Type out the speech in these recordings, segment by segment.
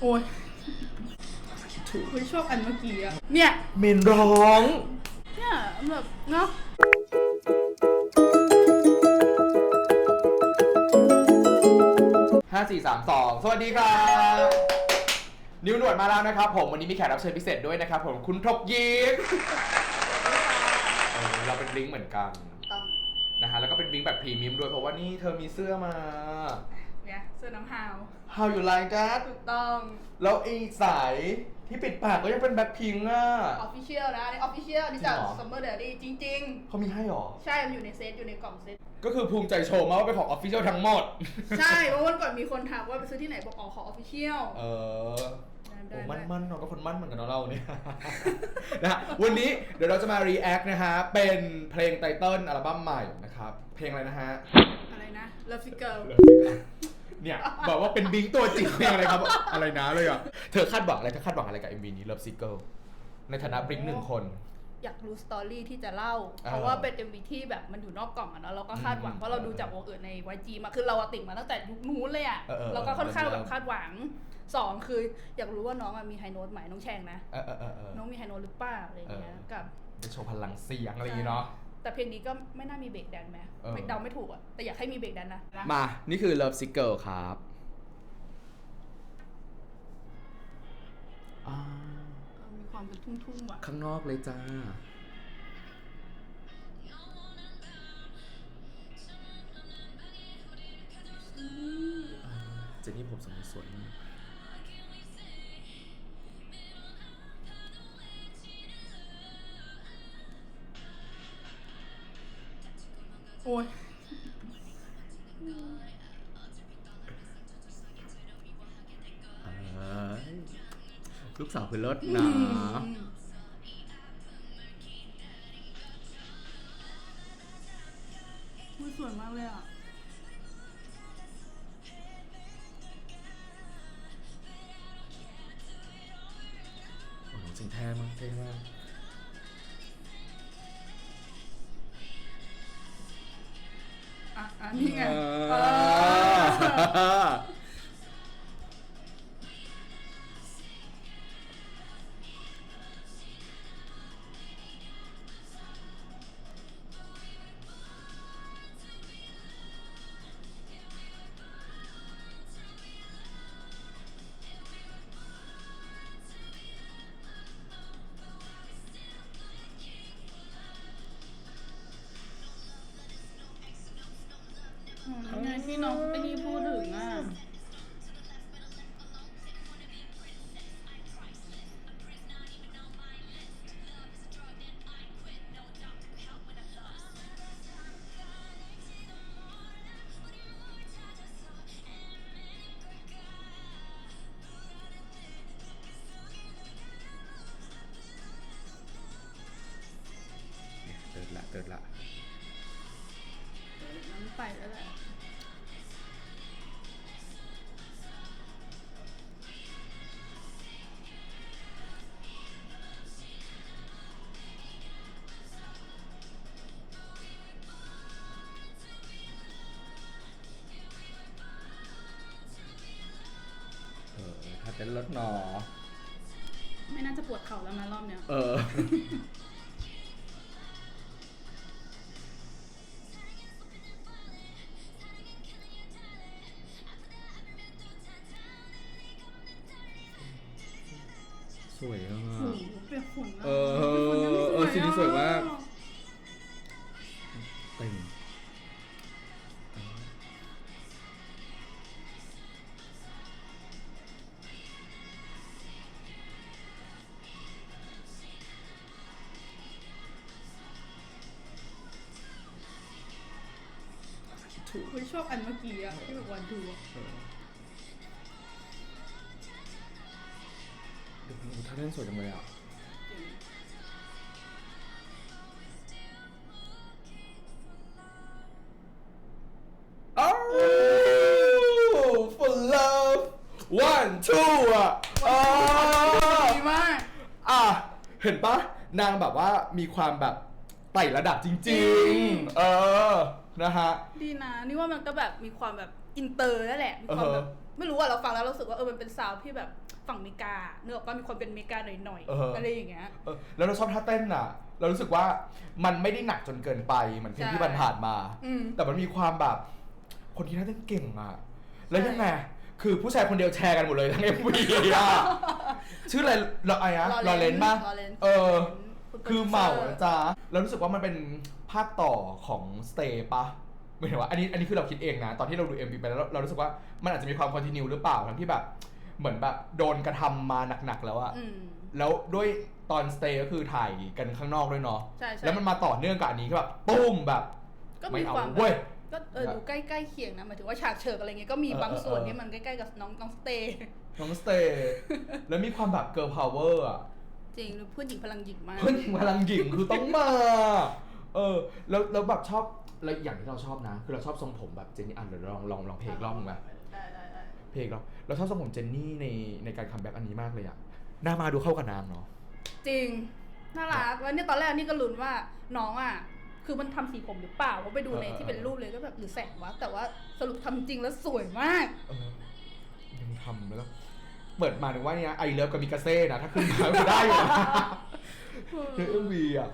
โอ้ยถูกชอบอันเมื่อกี้อะเนี่ยเมนร้อง เนี่ยแบบเนาะห้าสี่สามสองสวัสดีครับ นิวหนวดมาแล้วนะครับ ผมวันนี้มีแขกรับเชิญพิเศษด้วยนะครับผมคุณทกยิปเออเราเป็นบลิงก์เหมือนกัน ต้องนะฮะแล้วก็เป็นบลิงก์แบบพรีเมียมด้วยเพราะว่านี่เธอมีเสื้อมา เนี่ยเสื้อน้ำฮาว How you like that ถูกต้องแล้วไอ้สายที่ปิดปากก็ยังเป็นแบ็คพิงค์อะ ออฟฟิเชียลนะอันนี้ออฟฟิเชียลนี่จากจริงเหรอ Summer Daddy จริง เขามีให้หรอ ๆ ใช่มันอยู่ในเซตอยู่ในกล่องเซต ก็คือภูมิใจโชว์มากว่าเป็นของออฟฟิเชียลทั้งหมด ใช่เพราะวันก่อนมีคนถามว่าไปซื้อที่ไหนบอกอ๋อของออฟฟิเชียล เออได้โอ้ได้ มั่นมั่นๆเนาะก็คนมั่นเหมือนกันเนาะเราเนี่ย นะฮะวันนี้เดี๋ยวเราจะมา react นะฮะ เป็นเพลงไตเติ้ลอัลบั้มใหม่นะครับ เพลงอะไรนะฮะ อะไรนะ Love Sick Girl เนี่ยบอกว่าเป็นบิงตัวจริงเพลงอะไรครับอะไรนะเลยอะเธอคาดหวังอะไรเธอคาดหวังอะไรกับ MV นี้ Love Sick Girl ในฐานะบลิงหนึ่งคน อยากรู้สตอรี่ที่จะเล่าอ่า เพราะว่าเป็น MV ที่แบบมันอยู่นอกกล่องอะเนาะเราก็คาดหวังอืมเพราะเราดูจากวงอื่นใน YG มาคือเราอะติดมาตั้งแต่ยุคนู้นเลยอะเออเออเราก็ค่อนข้างเออแบบคาดหวังสองคืออยากรู้ว่าน้องอะมีไฮโน้ตไหมน้องแชงนะเออเออเออเออน้องมีไฮโน้ตหรือเปล่าอะไรอย่างเงี้ยเออกับจะโชว์พลังเสียงอะไรอย่างงี้เนาะ แต่เพลงนี้ก็ไม่น่ามีเบรกแดนซ์ไหมเออไม่เดาไม่ถูกอะแต่อยากให้มีเบรกแดนซ์นะ มา นี่คือ Love Sick Girl ครับอ่าเออมีความเป็นทุ่งๆว่ะ ข้างนอกเลยจ้า เจนนี่ผมสมัยสวยมาก อ้ยเอ้ยลูกสาวคือเลิศนะ นนี้ไง อืมนี่ไงที่น้องไอ้นี่พูดถึงอะเนี่ยเติร์ดละเติร์ดละ ไปแล้วแหละเออถ้าเป็นรถหนอ ไม่น่าจะปวดเข่าแล้วนะรอบเนี้ย เออ สวยอะโอ้โหเปียกฝุ่นนะเออปียกฝุ่นยังไม่เออสีนี้สวยมากอะเต็มถูกเฮ้ยชอบอันเมื่อกี้อะที่แบบวันดูอะ ท่าเต้นสวยจังเลยอะอ้าว for love one two อะอ๋อดีมาก อะ เห็นปะนางแบบว่ามีความแบบไต่ระดับจริงๆ เออ นะฮะ ดีนะนี่ว่ามันก็แบบมีความแบบอินเตอร์นั่นแหละมีความแบบเออ ไม่รู้ว่าเราฟังแล้วเรารู้สึกว่าเออมันเป็นซาวด์ที่แบบ ฝั่งอเมริกาเนื้ออกก็มีความเป็นอเมริกาหน่อยเอออ ๆอะไรอย่างเงี้ย เออแล้วเราชอบท่าเต้นอะ เรารู้สึกว่ามันไม่ได้หนักจนเกินไปเหมือนเพลงที่ใช่ผ่านๆมา อืม แต่มันมีความแบบ คนที่ท่าเต้นเก่งอะ แล้วใช่ยังไงคือผู้ชายคนเดียวแชร์กันหมดเลยทั้งเอ็มวีอะชื่ออะไรเราไอ้อะลอเรนป่ะ Lawrence เออคุณคือเหมาโปรดิวนะซอร์จ๊ะแล้วรู้สึกว่ามันเป็นภาคต่อของสเตย์ปะไม่เห็นว่าอันนี้อันนี้คือเราคิดเองนะ ตอนที่เราดู MV ไปแล้วเราเรารู้สึกว่ามันอาจจะมีความคอนติเนียหรือเปล่าทั้งที่แบบ เหมือนแบบโดนกระทำมาหนักๆแล้วอะอืมแล้วด้วยตอนสเตย์ก็คือถ่ายกันข้างนอกด้วยเนาะใช่ใช่แล้วมันมาต่อเนื่องกับอันนี้ก็แบบปุ้มแบบก็ไม่มีเอาความแบบเว้ยก็เออดูใกล้ๆเคียงนะหมายถึงว่าฉากเฉิกอะไรเงี้ยก็มีเออบางส่วนเออที่มันใกล้ๆกับน้องน้องสเตย์น้องสเตย์แล้วมีความแบบเกิร์ลพาวเวอร์อะจริงหรือเพื่อนหญิงพลังหญิงมากเพื่อนหญิงพลังหญิงคือต้องมาเออ แล้วแล้วแบบชอบแล้วอย่างที่เราชอบนะ คือเราชอบทรงผมแบบเจนนี่อะเดี๋ยวลองลองลองเพลงรอบนึงไหมได้ได้ได้ เพลงเราเราชอบทรงผมเจนนี่ในในการคัมแบ็กอันนี้มากเลยอะหน้ามาดูเข้ากับนางเนาะจริงน่ารักแล้วเนี่ยตอนแรกนี่ก็ลุ้นว่าน้องอะคือมันทำสีผมหรือเปล่าเพราะไปดูในเออที่เป็นรูปเลยก็แบบหรือแสงวะแต่ว่าสรุปทำจริงแล้วสวยมากเออยังทำแล้วก็เปิดมาถึงว่าเนี่ยไอเลิฟกับมิกาเซ่นะถ้าขึ้นมาก็ได้อยู่นะในเอ็มวีอะ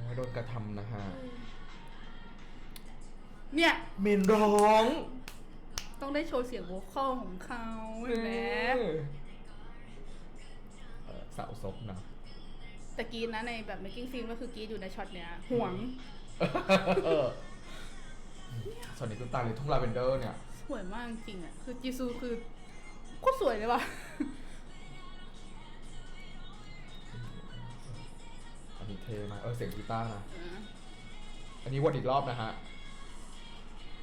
เออโดนกระทำนะฮะเนี่ยเมนร้อง ต้องได้โชว์เสียงโวคอลของเขาเห็นไหมเออสาวซบนะแต่กรีดนะในแบบ making film ก็คือกรีดอยู่ในช็อตเนี้ยห่วงเออส่วนนี้คือตาเลยทุ่งลาเวนเดอร์เนี่ย สวยมากจริงๆอะ คือจีซูคือโคตรสวยเลยว่ะ อันนี้เท่มากเออเสียงกีตาร์นะ อันนี้วนอีกรอบนะฮะ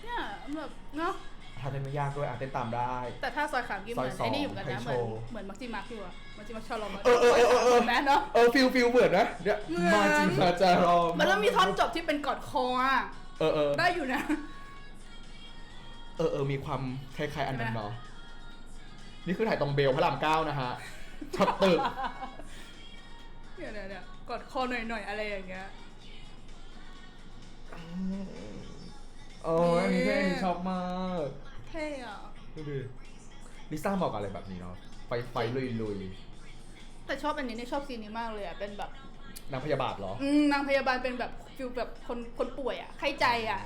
เนี่ยแบบเนาะ ถ้าเต้นไม่ยากด้วยอะเต้นตามได้ แต่ถ้าซอยขามกินเหมือนซอยสองไอ้นี่อยู่กันนะไฮเหมือนโชว์ เหมือนมักจิมักอยู่อะมักจิมักชอลอมเออเออเออเออเออแม่เนาะ เออฟิลฟิลเหมือนนะเนี่ยเหมือน มาจิมาจารอมมันแล้วมีท่อนจบที่เป็นกอดคออะเออเออได้อยู่นะ เออเออมีความคล้ายๆอันนั้นใช่ไหมเนาะนี่คือถ่ายตรงเบลพระรามเก้านะฮะช็อตตึกเนี่ยเนี่ยเนี่ยกอดคอหน่อยๆอะไรอย่างเงี้ย โอ้ยอันนี้เท่อันนี้ชอบมาก เท่อะดูดิลิซ่าเหมาะกับอะไรแบบนี้เนาะไฟไฟลุยลุยแต่ชอบอันนี้เนี่ยชอบซีนนี้มากเลยอะเป็นแบบนางพยาบาทเหรออืมนางพยาบาลเป็นแบบฟิลแบบคนคนป่วยอะไข้ใจอะ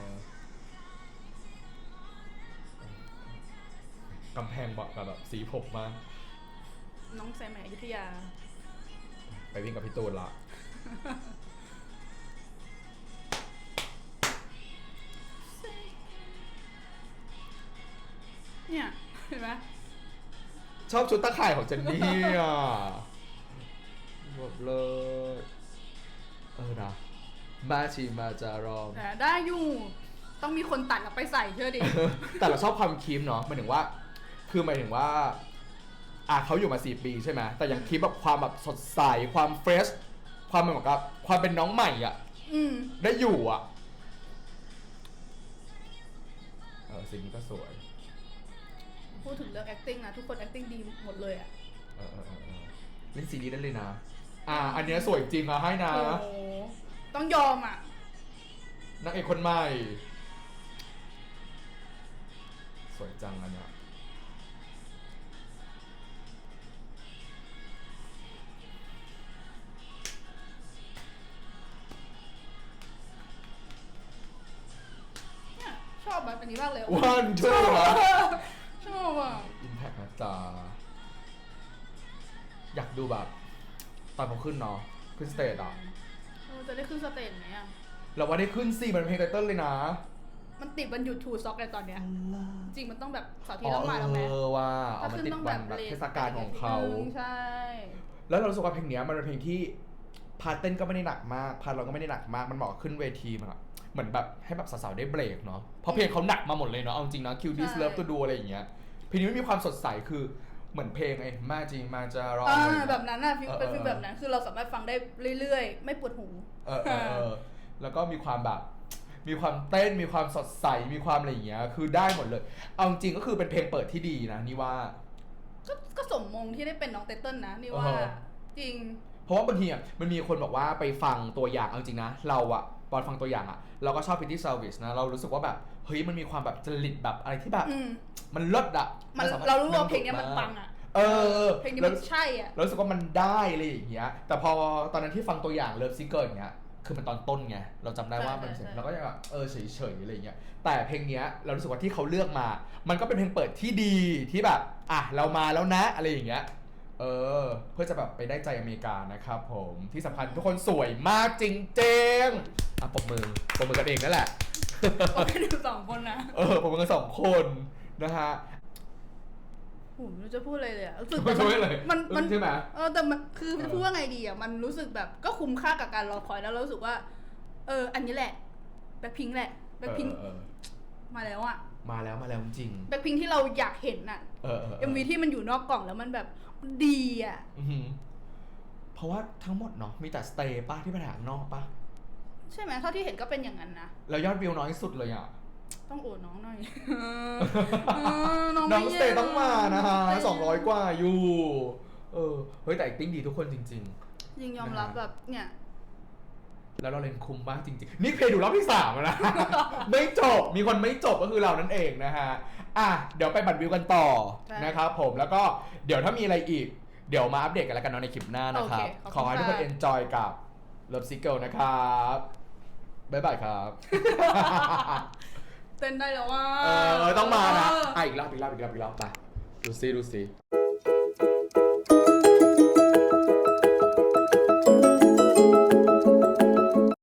กำแพงบอกกับแบบสีผมมากน้องสายไหมอยุธยา ไปวิ่งกับพี่ตูนละ เนี่ยเห็นไหมชอบชุดตะข่ายของเจนนี่อะแบบเลย เออนะมาชีมาจารอม แต่ได้อยู่ ต้องมีคนตัดเอาไปใส่เชื่อดิ แต่เราชอบความคีมเนาะหมายถึงว่า คือหมายถึงว่า อะเขาอยู่มาสี่ปีใช่ไหมแต่ยังคีปแบบความแบบสดใส ความเฟรช ความเหมือนกับ ความเป็นน้องใหม่อะ อืม ได้อยู่อะ เออสิ่งนี้ก็สวย พูดถึงเรื่อง acting นะ ทุกคน acting ดีหมดเลยอะเออเออเออเออเล่นซีรีส์ได้เลยนะ อ่า อันเนี้ยสวยจริงอะให้นะโอ้โหต้องยอมอะ นางเอกคนใหม่ สวยจังอันเนี้ยเนี่ยชอบแบบอันนี้มากเลย One, two ชอบเหรอ ดูแบบตอนเขาขึ้นเนาะขึ้นสเตจอะเออจะได้ขึ้นสเตจไหมอะ เราว่าได้ขึ้นสิมันเป็นเพลงไตเติ้ลเลยนะมันติดวันหยุดทูซ็อกเลยตอนเนี้ย จริงมันต้องแบบเสาร์อาที่อ๋อต้องมาแล้วไหม เออว่าเอาถ้ามาขึ้นติดต้องวัแบนบแบบเลทเทศกาลของเขาอืมใช่ แล้วเรารู้สึกว่าเพลงเนี้ยมันเป็นเพลงที่พาร์ทเต้นก็ไม่ได้หนักมากพาร์ทเราก็ไม่ได้หนักมากมันเหมาะกับขึ้นเวทีมันอะเหมือนแบบให้แบบสาวๆได้เบรกเนาะเพราะเพลงเขาหนักมาหมดเลยเนาะเอาจริงนะคิวดิสใช่ เลิฟตัวดูอะไรอย่างเงี้ยเพลงนี้ไม่มีความสดใสคือ เหมือนเพลงไอ้มาจริงมาจะรออ่าอะไรอย่างเงี้ยแบบนั้นอะฟิลเออเป็นฟิลเออแบบนั้นคือเราสามารถฟังได้เรื่อยๆ ไม่ปวดหูเออเออเออแล้วก็มีความแบบมีความเต้นมีความสดใสมีความอะไรอย่างเงี้ย คือได้หมดเลย เอาจริงก็คือเป็นเพลงเปิดที่ดีนะนี่ว่า ก็ก็สมมงที่ได้เป็นน้องไตเติ้ลนะนี่ว่าเออจริง เพราะว่าบางทีอะมันมีคนบอกว่าไปฟังตัวอย่างเอาจริงนะเราอะตอนฟังตัวอย่างอะ เราก็ชอบ Pretty Service นะ เรารู้สึกว่าแบบ เฮ้ยมันมีความแบบจริตแบบอะไรที่แบบ อืมมันเลิศอะมันสถเรารู้ว่าเพลงเนี้ยมันปังอะเออเพลงนี้แล้มัวนใช่อะ เรารู้สึกว่ามันได้อะไรอย่างเงี้ย แต่พอตอนนั้นที่ฟังตัวอย่างเลิฟซิเกอร์อย่างเงี้ย คือมันตอนต้นไง เราจำได้ว่ามันใช่ใช่ เราก็ยังแบบเออเฉยๆอะไรอย่างเงี้ย แต่เพลงเนี้ยเรารู้สึกว่าที่เขาเลือกมา มันก็เป็นเพลงเปิดที่ดีที่แบบ อะเรามาแล้วนะอะไรอย่างเงี้ย เออ เพื่อจะแบบไปได้ใจอเมริกานะครับผม ที่สำคัญทุกคนสวยมากจริงๆอะปรบมือปรบมือกันเองนั่นแหละ โอเคดูสองคนนะเออปรบมือกันสองคนนะฮะ ผมไม่รู้จะพูดอะไรเลยอะรู้สึกไม่ช่วยเลยมันมันใช่ไหมเออแต่มันคือเออพูดว่าไงดีอะมันรู้สึกแบบก็คุ้มค่ากับการรอคอยแล้วเรารู้สึกว่า เออ อันนี้แหละแบ็คพิงแหละแบ็คพิงเออเออมาแล้วอะมาแล้วมาแล้วจริงแบ็คพิงที่เราอยากเห็นอะเออเออเอ็มวีที่มันอยู่นอกกล่องแล้วมันแบบดีอะอือหือเพราะว่าทั้งหมดเนาะมีแต่สเตย์ป้าที่ไปถ่ายข้างนอกป้า ใช่ไหมเท่าที่เห็นก็เป็นอย่างนั้นนะแล้วยอดวิวน้อยสุดเลยอะ ต้องโอดน้องหน่อยเออน้องน้องไม่สเตย์ต้องมานะฮะสเตย์สองร้อยกว่าอยู่ เออ เฮ้ยแต่ acting ดีทุกคนจริง ยิงยอมรับแบบเนี่ยๆ แล้วเราเล่นคุ้มมากจริง ๆ นี่เพลงดูรอบที่สามแล้วนะ ไม่จบ มีคนไม่จบก็คือเรานั่นเองนะฮะ อะ เดี๋ยวไปบัตรวิวกันต่อใช่นะครับผม แล้วก็เดี๋ยวถ้ามีอะไรอีก เดี๋ยวมาอัปเดตกันแล้วกันเนาะในคลิปหน้านะครับ โอเคขขออบคุณให้ทุกคน ค่ะ enjoy กับ Love s i c k l e นะครับ บ๊ายบายครับ เต้นได้แล้วว่า เออต้องมานะอะอีกรอบอีกรอบอีกรอบอีกรอบไปดูซิดูซิ